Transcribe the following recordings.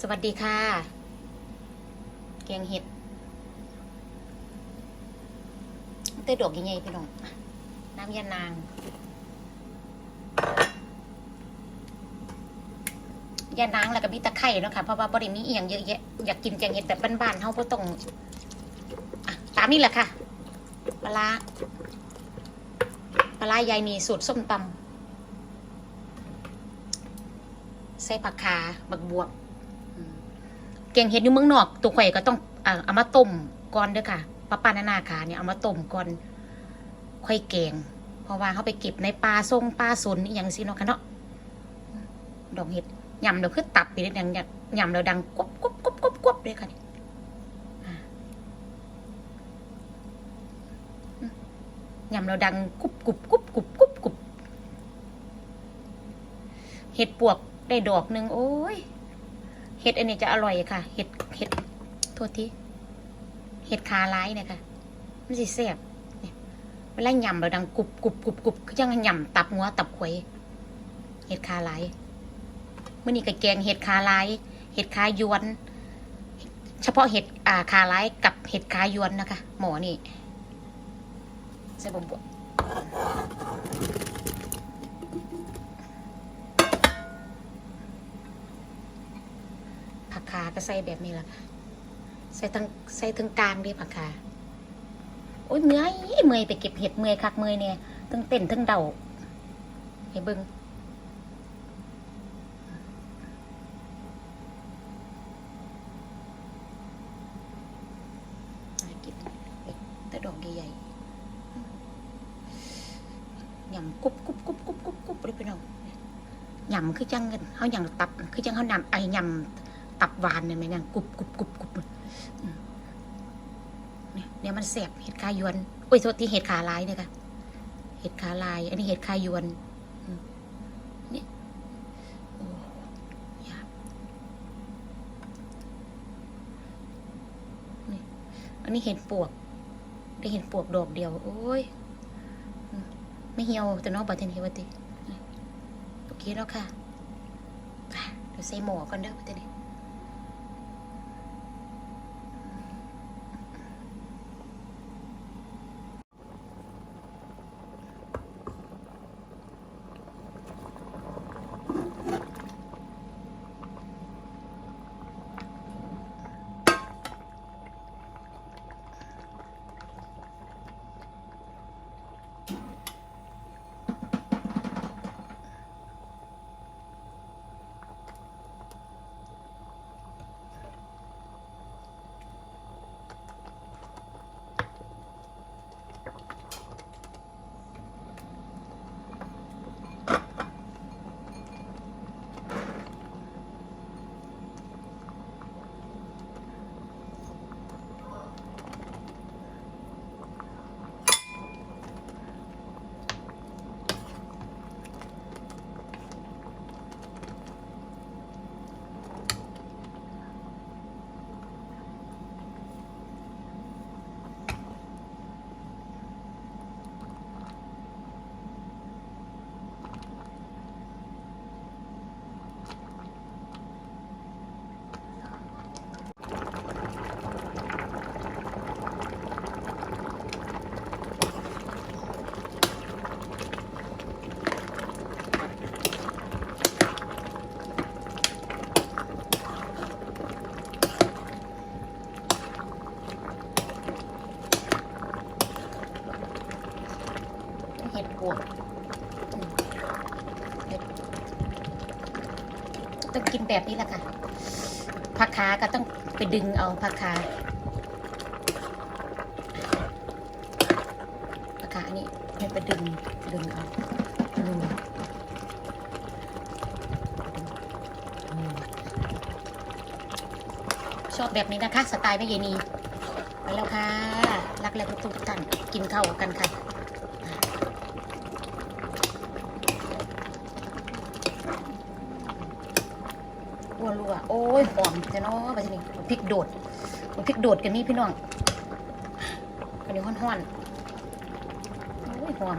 สวัสดีค่ะ แกงเห็ดเต้ดอกยังไงพี่น้องน้ำยานางยานางแล้วก็มีตะไคร่เนาะค่ะเพราะว่าบริมีเอียงเยอะแยะอยากกินแกงเห็ดแบบบ้านๆเฮาบ่ต้องอตามนี้แหละค่ะปลาปลาร้ายายมีสูตรส้มตำใส่ผักขาบักบวบ แกงเห็ดอยู่เมืองนอกตัวข่อยก็ต้องเอามาต้มก่อนเด้อค่ะปลาปานานาขาเนี่ยเอามาต้มก่อนค่อยแกง เพราะว่าเขาไปเก็บในปลาทรงปลาสนอย่างสิเนาะค่ะเนาะดอกเห็ดยำเดี๋ยวคือตับไปเลยดังยำเดี๋ยวดังกบกบกบกบกบเลยค่ะนี่ยำเราดังกุบกุบกุบกุบกุบกุบเห็ดปวกได้ดอกหนึ่งโอ้ย ห็ดอันนี้จะอร่อยค่ะ เห็ดเห็ดโทษทีเห็ดคาร้ายเนี่ยค่ะ มันสิแซ่บเนี่ยเวลาย่ำเราดังกรุบกรุบกรุบกรุบคือยังหย่ำตับงัวตับขวยเห็ดคาร้ายเมื่อนี้ก็แกงเห็ดคาร้ายเห็ดคายวน เฉพาะเห็ดอ่าคาร้ายกับเห็ดคายวนนะคะ หมอนี่ใส่บวบ ขาก็ใส่แบบนี้แหละค่ะ ใส่ทั้งใส่ทั้งกลางด้วยผักขาโอ้ยเมื่อยเมื่อยไปเก็บเห็ดเมื่อยคักเมื่อยเนี่ยทั้งเต้นทั้งเดาให้เบิ้งน่ากินแต่ดอกใหญ่ๆยำกุบกุบกุบกุบกุบกุบเลยพี่น้องยำคือจังกันเขายำตับ คือจังเขานำไอ้ยำ ตับหวานเนี่ยไหมนางกรุบกรุบกรุบกรุบเนี่ยมันแสบเห็ดคายวนโอ้ยโทษที่เห็ดขาลายเนี่ยค่ะเห็ดขาลาย อันนี้เห็ดคายวนเนี่ยโอ้ยาบนี่อันนี้เห็ดปวก ได้เห็ดปวกดอกเดียว โอ้ยไม่เหี่ยวแต่น้องบัตเทนเฮวติโอเคแล้วค่ะไปเดี๋ยวใส่หมอก่อนเด้อบัตเทน วกต้องกินแบบนี้แหละค่ะผักขาก็ต้องไปดึงเอาผักขาผักขานี่ให้ไปดึงดึงเอาอืมอืมชอบแบบนี้นะคะ สไตล์แม่เยนีไปแล้วค่ะ รักและทุกท่านกินข้าวกันค่ะ รัวโอ้ยหอมจะเนาะไปชนี้พริกโดดพริกโดดกันนี่พี่น้องอันนี้ห้อนๆโอ้ยหอม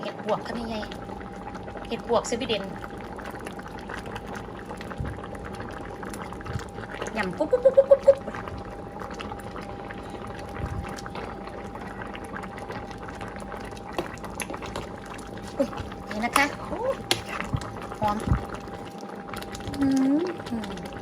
เห็ดบวกขนาดใหญ่เห็ดบวกสบีเดนยำปุ๊บปุ๊บปุ๊บปุ๊บปุ๊บ นี่น